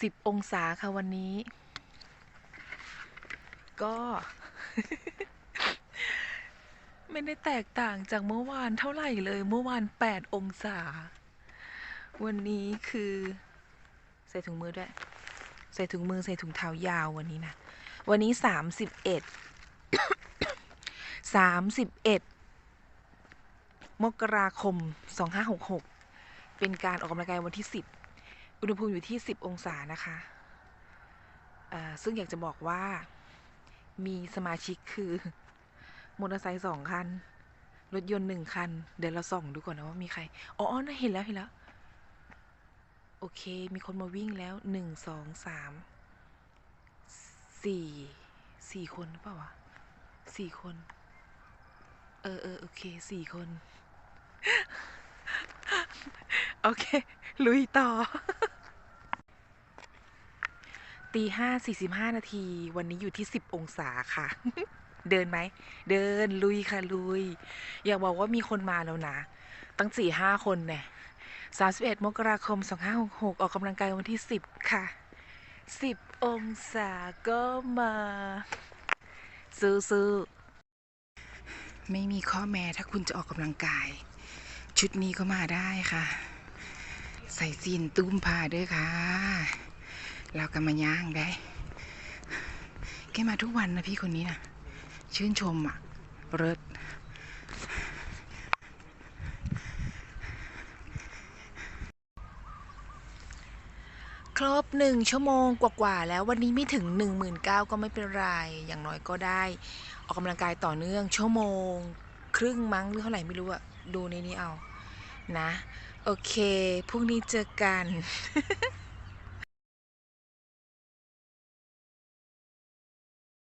สิบองศาค่ะวันนี้ ก็ ไม่ได้แตกต่างจากเมื่อวานเท่าไหร่เลย เมื่อวานแปดองศา วันนี้คือ ใส่ถุงมือด้วย ใส่ถุงมือใส่ถุงเท้ายาววันนี้นะ วันนี้สามสิบเอ็ดสามสิบเอ็ดมกราคมสองห้าหกหกเป็นการออกกำลังกายวันที่สิบ อุณหภูมิอยู่ที่สิบองศานะคะซึ่งอยากจะบอกว่ามีสมาชิกคือมอเตอร์ไซค์สองคัน รถยนต์หนึ่งคัน เดี๋ยวเราส่องดูก่อนนะว่ามีใคร อ๋อน่าเห็นแล้วเห็นแล้ว โอเค มีคนมาวิ่งแล้วหนึ่งสองสามสี่สี่คนหรือเปล่าวะสี่คน เออเออโอเคสี่คน โอเค ลุยต่อ ตีห้าสี่สิบห้านาที วันนี้อยู่ที่สิบองศาค่ะ เดินไหม เดินลุยค่ะลุย อยากบอกว่ามีคนมาแล้วนะ ตั้งสี่ห้าคนเนี่ยสามสิบเอ็ดมกราคมสองห้าหกหกออกกำลังกายวันที่สิบค่ะสิบองศาก็มาซื้อซื้อไม่มีข้อแม้ถ้าคุณจะออกกำลังกาย ชุดนี้ก็มาได้ค่ะ ใส่ซีนตุ้มผ้าด้วยค่ะ แล้วก็มาย่างได้ แกมาทุกวันนะพี่คนนี้นะชื่นชมอะเลิศครบหนึ่งชั่วโมงกว่าๆแล้ววันนี้ไม่ถึง 1 9 0 0 0ก็ไม่เป็นไร อย่างน้อยก็ได้ ออกกำลังกายต่อเนื่อง ชั่วโมง ครึ่งมั้งหรือเท่าไหร่ไม่รู้อะดูในนี้เอา นะ โอเคพรุ่งนี้เจอกัน